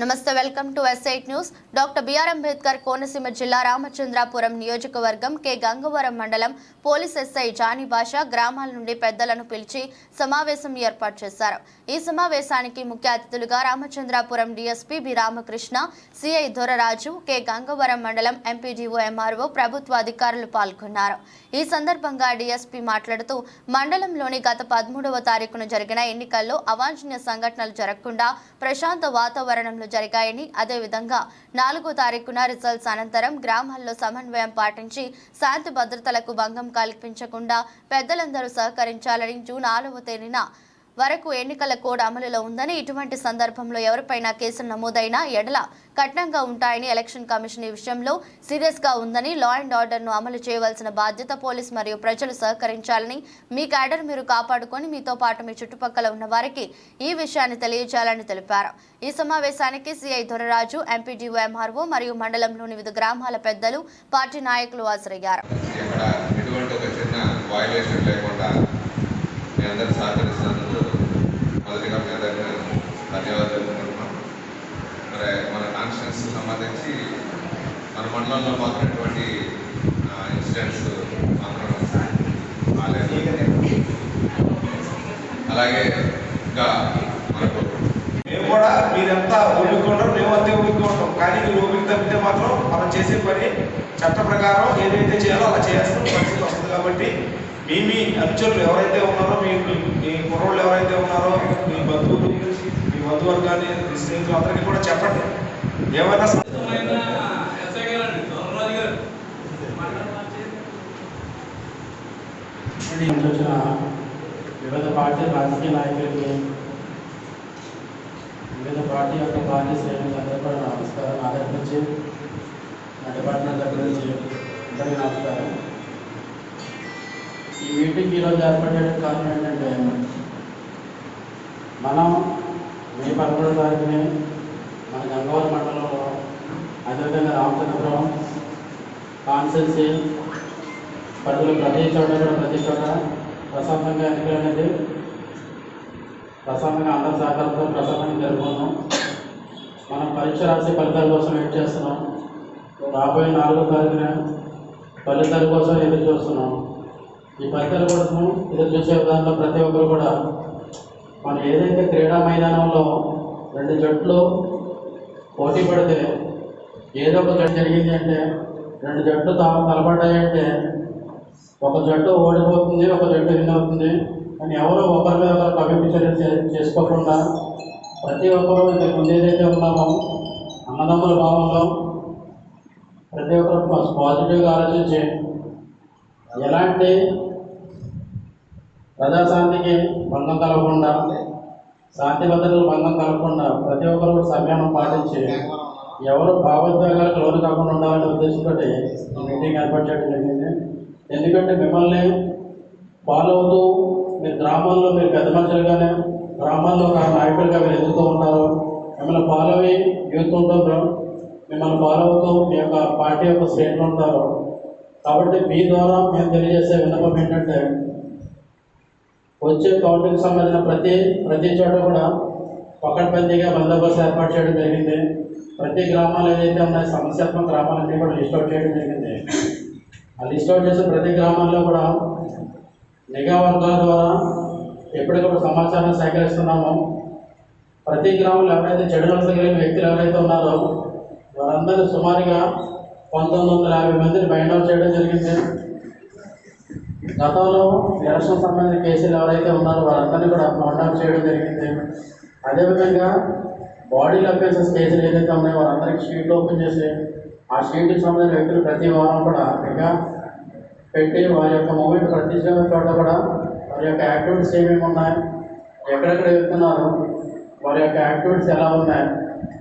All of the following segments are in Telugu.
నమస్తే welcome to SIT news. Doctor B R Ambedkar Konaseema జిల్లా రామచంద్రాపురం నియోజకవర్గం కె. గంగవరం మండలం పోలీస్ ఎస్ఐ జానీ భాష గ్రామాల నుండి పెద్దలను పిలిచి సమావేశం ఏర్పాటు చేశారు. ఈ సమావేశానికి ముఖ్య అతిథులుగా Ramachandrapuram DSP B. Ramakrishna CI Doraraju K. Gangavaram మండలం ఎంపీడీఓ ఎంఆర్ఓ ప్రభుత్వ అధికారులు పాల్గొన్నారు. ఈ సందర్భంగా డిఎస్పీ మాట్లాడుతూ మండలంలోని గత పదమూడవ తారీఖున జరిగిన ఎన్నికల్లో అవాంఛనీయ సంఘటనలు జరగకుండా ప్రశాంత వాతావరణంలో జరిగాయని అదేవిధంగా నాలుగో తారీఖున రిజల్ట్స్ అనంతరం గ్రామాల్లో సమన్వయం పాటించి శాంతి భద్రతలకు భంగం కల్పించకుండా పెద్దలందరూ సహకరించాలని జూన్ ఆరవ తేదీన వరకు ఎన్నికల కోడ్ అమలులో ఉందని ఇటువంటి సందర్భంలో ఎవరిపైనా కేసులు నమోదైనా ఎడల కఠినంగా ఉంటాయని ఎలక్షన్ కమిషన్ ఈ విషయంలో సీరియస్గా ఉందని లా అండ్ ఆర్డర్ను అమలు చేయవలసిన బాధ్యత పోలీస్ మరియు ప్రజలు సహకరించాలని మీ క్యాడర్ మీరు కాపాడుకొని మీతో పాటు మీ చుట్టుపక్కల ఉన్న వారికి ఈ విషయాన్ని తెలియజేయాలని తెలిపారు. ఈ సమావేశానికి సిఐ దొరరాజు ఎంపీడీఓ ఎంఆర్ఓ మరియు మండలంలోని వివిధ గ్రామాల పెద్దలు పార్టీ నాయకులు హాజరయ్యారు. ఎటువంటి ఒక చిన్న లేకుండా మీ అందరూ సహకరిస్తున్నందుకు మొదటిగా మీ అందరికీ ధన్యవాదాలు మరి మన కాన్స్టిట్యూన్స్ సంబంధించి మన మండలంలో మాత్రటువంటి ఇన్సిడెంట్స్ మాత్రం రాలేదు. అలాగే ఇంకా మనకు మేము కూడా మీరంతా ఒప్పుకుంటాం మేము అంతే ఒప్పుకుంటాం. కానీ మీరు ఓపిక తప్పితే మాత్రం మనం చేసే పని చట్ట ప్రకారం ఏదైతే చేయాలో అలా చేయాల్సిన పరిస్థితి వస్తుంది కాబట్టి మీ మీ అనుచరులు ఎవరైతే ఉన్నారో మీ మీ కుర్రోళ్ళు ఎవరైతే ఉన్నారో మీ బంధువులు మీ బంధువర్గాన్ని మీ స్నేహితులు అందరికీ కూడా చెప్పండి. ఏమైనా స- వచ్చిన వివిధ పార్టీ రాజకీయ నాయకులకి వివిధ పార్టీ యొక్క పార్టీ శ్రేణులందరూ కూడా నమస్కారం నా దగ్గర నుంచి నా డిపార్ట్మెంట్ దగ్గర నుంచి అందరికీ నమస్కారం. ఈ మీటింగ్ ఈరోజు ఏర్పడడానికి కారణం ఏంటంటే మనం మే పదమూడో తారీఖునే మన గంగవరం మండలంలో అదేవిధంగా రామచంద్రపురం కాన్సెన్సీ పరిధిలో ప్రతి చోట కూడా ప్రతి చోట ప్రశాంతంగా ఎన్నికలు అనేది ప్రశాంతంగా అందరి సహకారంతో ప్రశాంతంగా జరుపుకున్నాం మనం పరీక్ష రాసే ఫలితాల కోసం వెయిట్ చేస్తున్నాం. రాబోయే నాలుగో తారీఖున ఫలితాల కోసం ఎదురు చూస్తున్నాం. ఈ ఫలితాల కోసం ఎదురు చూసే దాంట్లో ప్రతి ఒక్కరు కూడా. మనం ఏదైతే క్రీడా మైదానంలో రెండు జట్లు పోటీ పడితే ఏదో ఒక జట్టు జరిగింది అంటే రెండు జట్లు తాము తలపడ్డాయంటే ఒక జట్టు ఓడిపోతుంది ఒక జట్టు విన్ అవుతుంది. కానీ ఎవరు ఒకరి మీద ఒకరు కవింపు చర్యలు చేసుకోకుండా ప్రతి ఒక్కరు ఇంతకుముందు ఏదైతే ఉన్నామో అన్నదమ్ముల భావంలో ప్రతి ఒక్కరు పాజిటివ్గా ఆలోచించి ఎలాంటి ప్రజాశాంతికి భంగం కలగకుండా శాంతి భద్రతలు భంగం కలగకుండా ప్రతి ఒక్కరు కూడా సంయమనం పాటించి ఎవరు భావోద్వేగాలకు లోను కాకుండా ఉండాలనే ఉద్దేశంతో మీటింగ్ ఏర్పాటు చేయడం జరిగింది. ఎందుకంటే మిమ్మల్ని ఫాలో అవుతూ మీరు గ్రామాల్లో మీరు పెద్ద మనుషులుగానే గ్రామాల్లో ఒక నాయకుడిగా మీరు ఎదుగుతూ ఉంటారు మిమ్మల్ని ఫాలో అయ్యి యూత్ ఉంటారు మిమ్మల్ని ఫాలో అవుతూ మీ యొక్క పార్టీ యొక్క స్టేట్లు ఉంటారు. కాబట్టి మీ ద్వారా మేము తెలియజేసే విన్నపం ఏంటంటే వచ్చే కౌంటింగ్ సంబంధించిన ప్రతి ప్రతి చోట కూడా పకడ్బందీగా బందోబస్తు ఏర్పాటు చేయడం జరిగింది. ప్రతి గ్రామాలు ఏదైతే ఉన్నాయో సమస్యాత్మక గ్రామాలన్నీ కూడా లిస్ట్ అవుట్ చేయడం జరిగింది. ఆ లిస్ట్ అవుట్ చేసిన ప్రతి గ్రామాల్లో కూడా నిఘా వర్గాల ద్వారా ఎప్పటికప్పుడు సమాచారం సేకరిస్తున్నామో. ప్రతి గ్రామంలో ఎవరైతే చెడు వలస కలిగిన వ్యక్తులు ఎవరైతే ఉన్నారో వారందరూ సుమారుగా పంతొమ్మిది వందల యాభై మందిని బైండ్ అవుట్ చేయడం జరిగింది. గతంలో ఎలక్షన్ సంబంధించిన కేసులు ఎవరైతే ఉన్నారో వారందరినీ కూడా నోట్ ఆఫ్ చేయడం జరిగింది. అదేవిధంగా బాడీ అఫెన్సెస్ కేసులు ఏదైతే ఉన్నాయో వారందరికీ షీట్లు ఓపెన్ చేసి ఆ షీట్కి సంబంధించిన వ్యక్తులు ప్రతి వారం కూడా ఇంకా పెట్టి వారి యొక్క మూమెంట్ ప్రతి చోట కూడా వారి యొక్క యాక్టివిటీస్ ఏమేమి ఉన్నాయి ఎక్కడెక్కడ వెళ్తున్నారు వారి యొక్క యాక్టివిటీస్ ఎలా ఉన్నాయి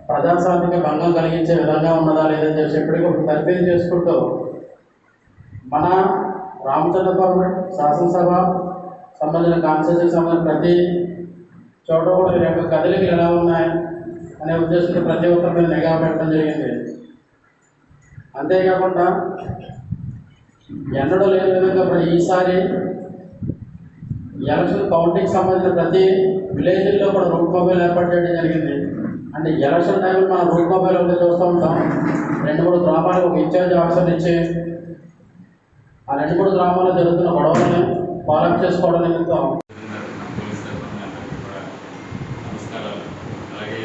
ప్రజాస్వామ్యంగా భంగం కలిగించే విధంగా ఉన్నదా లేదని చెప్పి ఎప్పటికప్పుడు తనిఖీ చేసుకుంటూ మన రామచంద్రపురం శాసనసభ సంబంధించిన కాన్స్టిట్యూషన్ సంబంధించిన ప్రతి చోట కూడా వీరి యొక్క కదలికలు ఎలా ఉన్నాయి అనే ఉద్దేశంతో ప్రతి ఒక్కరి మీద నిఘా పెట్టడం జరిగింది. అంతేకాకుండా ఎన్నడూ లేని విధంగా ఈసారి ఎలక్షన్ కౌంటింగ్ సంబంధించిన ప్రతి విలేజ్లో కూడా రూట్ మొబైల్ ఏర్పాటు చేయడం జరిగింది. అంటే ఎలక్షన్ టైంలో మనం రూట్ మొబైల్ ఉంటే చూస్తూ ఉంటాం. రెండు మూడు గ్రామాలు ఒక ఇన్ఛార్జ్ ఆఫీసర్ ఇచ్చి ఆ రెండు మూడు గ్రామాల్లో జరుగుతున్న గొడవలని ఫాలోఅప్ చేసుకోవడం నిమిత్తం అలాగే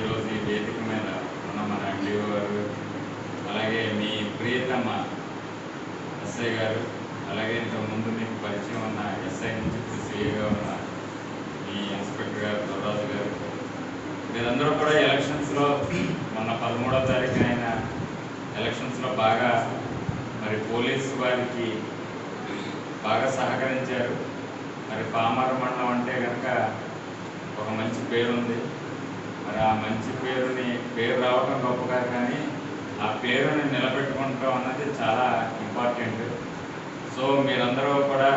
అలాగే మీ ప్రియతమ ఎస్ఐ గారు అలాగే ఇంతకుముందు మీకు పరిచయం ఉన్న ఎస్ఐ నుంచి ఇప్పుడు సిఐగా ఉన్న మీ ఇన్స్పెక్టర్ గారు దొరరాజు గారు మీరందరూ కూడా ఎలక్షన్స్లో మొన్న పదమూడో తారీఖున అయిన ఎలక్షన్స్లో బాగా మరి పోలీసు వారికి బాగా సహకరించారు. మరి పామర మండలం అంటే కనుక ఒక మంచి పేరు ఉంది మరి ఆ మంచి పేరుని పేరు రావడం గొప్ప కాదు కానీ ఆ పేరుని నిలబెట్టుకుంటాం అన్నది చాలా ఇంపార్టెంట్. సో మీరందరూ కూడా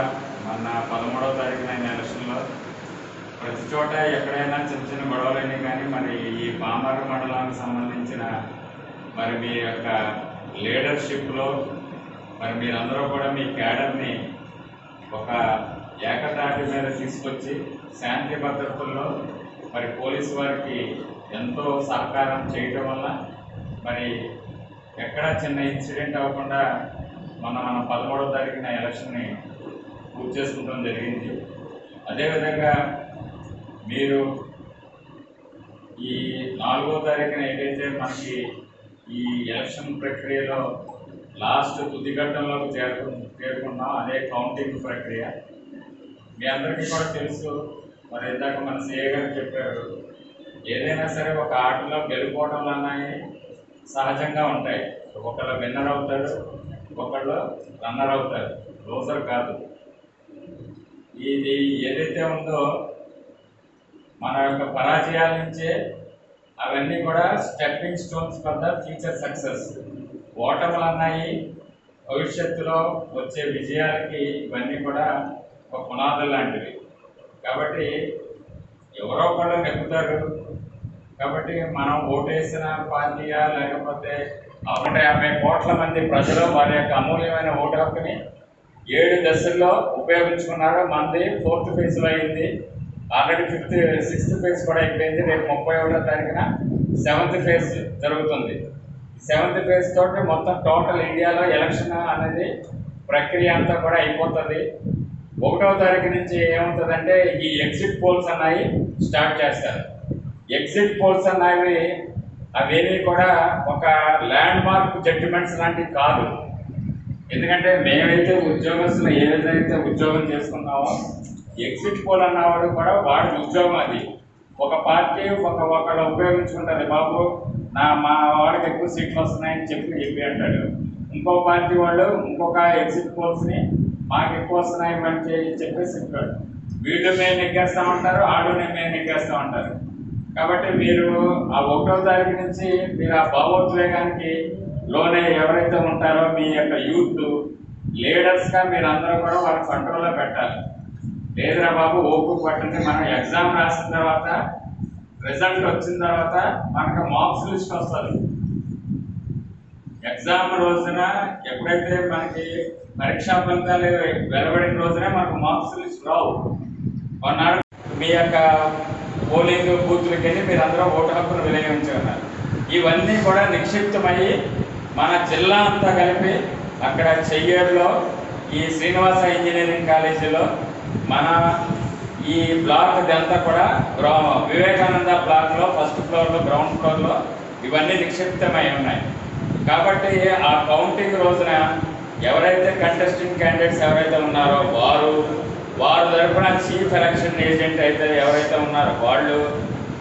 మొన్న పదమూడవ తారీఖున అయిన ఎలక్షన్లో ప్రతి చోట ఎక్కడైనా చిన్న చిన్న గొడవలైనా కానీ మరి ఈ పామర మండలానికి సంబంధించిన మరి మీ యొక్క లీడర్షిప్లో మరి మీరందరూ కూడా మీ క్యాడర్ని ఒక ఏకతాటి మీద తీసుకొచ్చి శాంతి భద్రతల్లో మరి పోలీస్ వారికి ఎంతో సహకారం చేయటం వల్ల మరి ఎక్కడ చిన్న ఇన్సిడెంట్ అవ్వకుండా మన మన పదమూడవ తారీఖున ఎలక్షన్ని పూర్తి చేసుకోవడం జరిగింది. అదేవిధంగా మీరు ఈ నాలుగో తారీఖున ఏదైతే మనకి ఈ ఎలక్షన్ ప్రక్రియలో లాస్ట్ తుది ఘట్టంలోకి చేరుకు చేరుకున్నాం. అదే కౌంటింగ్ ప్రక్రియ. మీ అందరికీ కూడా తెలుసు. మరి ఇందాక మన సీఏ గారు చెప్పారు. ఏదైనా సరే ఒక ఆటలో గెలుపోవడం అన్నాయి సహజంగా ఉంటాయి. ఒకళ్ళు విన్నర్ అవుతారు ఒకళ్ళు రన్నర్ అవుతారు లోసర్ కాదు. ఇది ఏదైతే ఉందో మన యొక్క పరాజయాల నుంచే అవన్నీ కూడా స్టెప్పింగ్ స్టోన్స్ వద్ద ఫ్యూచర్ సక్సెస్ ఓటములు అన్నాయి భవిష్యత్తులో వచ్చే విజయాలకి ఇవన్నీ కూడా ఒక పునాదులు లాంటివి. కాబట్టి ఎవరో ఒకళ్ళు నెగ్గుతారు. కాబట్టి మనం ఓటేసిన పార్టీయా లేకపోతే నూట యాభై కోట్ల మంది ప్రజలు వారి యొక్క అమూల్యమైన ఓటు హక్కుని ఏడు దశల్లో ఉపయోగించుకున్నారు. మనది ఫోర్త్ ఫేజ్లో అయింది. ఆల్రెడీ ఫిఫ్త్ సిక్స్త్ ఫేజ్ కూడా అయిపోయింది. రేపు ముప్పై ఒకటో తారీఖున సెవెంత్ ఫేజ్ జరుగుతుంది. సెవెంత్ ఫేజ్ తోటి మొత్తం టోటల్ ఇండియాలో ఎలక్షన్ అనేది ప్రక్రియ అంతా కూడా అయిపోతుంది. ఒకటో తారీఖు నుంచి ఏమవుతుందంటే ఈ ఎగ్జిట్ పోల్స్ అన్నాయి స్టార్ట్ చేస్తారు. ఎగ్జిట్ పోల్స్ అన్నవి అవేవి కూడా ఒక ల్యాండ్ మార్క్ జడ్జిమెంట్స్ లాంటివి కాదు. ఎందుకంటే మేమైతే ఉద్యోగస్తులు ఏ విధంగా ఉద్యోగం చేసుకున్నామో ఎగ్జిట్ పోల్ అన్నవాడు కూడా వాడి ఉద్యోగం అది. ఒక పార్టీ ఒక ఒకళ్ళు ఉపయోగించుకుంటుంది బాబు నా మా వాడికి ఎక్కువ సీట్లు వస్తున్నాయని చెప్పి చెప్పి అంటాడు. ఇంకో పార్టీ వాళ్ళు ఇంకొక ఎగ్జిట్ పోల్స్ని మాకు ఎక్కువ వస్తున్నాయి మంచి చెప్పి చెప్పేసి చెప్పాడు. వీళ్ళు మేము ఎక్కేస్తూ ఉంటారు ఆడు మేము ఎక్కేస్తూ ఉంటారు. కాబట్టి మీరు ఆ ఒకటో తారీఖు నుంచి మీరు ఆ భావోద్వేగానికి లోనే ఎవరైతే ఉంటారో మీ యొక్క యూత్ లీడర్స్గా మీరు అందరూ కూడా వాళ్ళ కంట్రోల్లో పెట్టాలి. లేదురా బాబు ఓపు పట్టింది మనం ఎగ్జామ్ రాసిన తర్వాత రిజల్ట్ వచ్చిన తర్వాత మనకు మార్క్స్ లిస్ట్ వస్తుంది. ఎగ్జామ్ రోజున ఎప్పుడైతే మనకి పరీక్షా ఫలితాలు వెలువడిన రోజునే మనకు మార్క్స్ లిస్ట్ రావు. కొన్నాడు మీ యొక్క పోలింగ్ బూత్లకి వెళ్ళి మీరు అందరూ ఓటు హక్కును వినియోగించుకున్నారు ఇవన్నీ కూడా నిక్షిప్తమయ్యి మన జిల్లా అంతా కలిపి అక్కడ చెయ్యేరులో ఈ శ్రీనివాస ఇంజనీరింగ్ కాలేజీలో మన ఈ బ్లాక్ ఇదంతా కూడా గ్రౌండ్ వివేకానంద బ్లాక్లో ఫస్ట్ ఫ్లోర్లో గ్రౌండ్ ఫ్లోర్లో ఇవన్నీ నిక్షిప్తమై ఉన్నాయి. కాబట్టి ఆ కౌంటింగ్ రోజున ఎవరైతే కంటెస్టింగ్ క్యాండిడేట్స్ ఎవరైతే ఉన్నారో వారు వారు తరఫున చీఫ్ ఎలక్షన్ ఏజెంట్ అయితే ఎవరైతే ఉన్నారో వాళ్ళు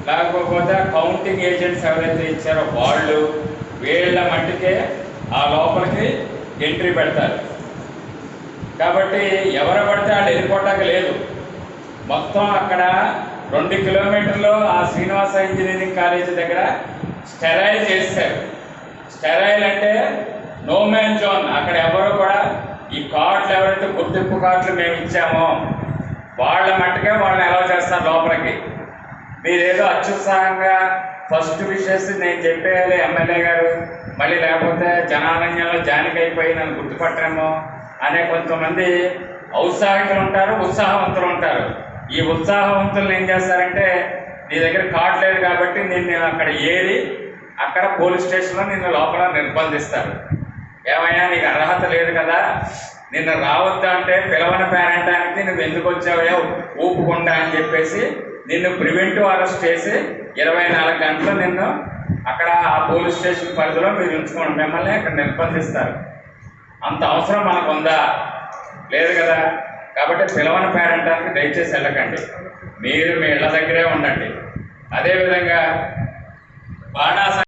లేకపోతే కౌంటింగ్ ఏజెంట్స్ ఎవరైతే ఇచ్చారో వాళ్ళు వీళ్ళ మట్టికే ఆ లోపలికి ఎంట్రీ పెడతారు. కాబట్టి ఎవరు పడితే వాళ్ళు వెళ్ళిపోవటానికి లేదు. మొత్తం అక్కడ రెండు కిలోమీటర్లు ఆ శ్రీనివాస ఇంజనీరింగ్ కాలేజీ దగ్గర స్టెరైల్ చేశారు. స్టెరైల్ అంటే నో మ్యాన్ జోన్. అక్కడ ఎవరు కూడా ఈ కార్డులు ఎవరైతే గుర్తింపు కార్డులు మేము ఇచ్చామో వాళ్ళ మట్టుకే వాళ్ళని ఎలా చేస్తారు లోపలికి. మీరేదో అత్యుత్సాహంగా ఫస్ట్ విషయస్ నేను చెప్పేయాలి ఎమ్మెల్యే గారు. మళ్ళీ లేకపోతే జనారణ్యంలో జానికి అయిపోయి నన్ను గుర్తుపట్టరేమో. అనే కొంతమంది ఔత్సాహికులు ఉంటారు ఉత్సాహవంతులు ఉంటారు. ఈ ఉత్సాహవంతులు ఏం చేస్తారంటే నీ దగ్గర కార్డు లేదు కాబట్టి నిన్ను అక్కడ ఏరి అక్కడ పోలీస్ స్టేషన్లో నిన్ను లోపల నిర్బంధిస్తారు. ఏమయ్యా నీకు అర్హత లేదు కదా. నిన్ను రావద్దు అంటే పిలవని పేరంటానికి నువ్వు ఎందుకు వచ్చావో ఊపుకుండా అని చెప్పేసి నిన్ను ప్రివెంటివ్ అరెస్ట్ చేసి ఇరవై నాలుగు గంటలు నిన్ను అక్కడ ఆ పోలీస్ స్టేషన్ పరిధిలో మీరు ఉంచుకోండి. మిమ్మల్ని అక్కడ నిర్బంధిస్తారు. అంత అవసరం మనకు ఉందా లేదు కదా. కాబట్టి పిలవని పేరంటానికి దయచేసి వెళ్ళకండి. మీరు మీ ఇళ్ళ దగ్గరే ఉండండి. అదేవిధంగా బాణాస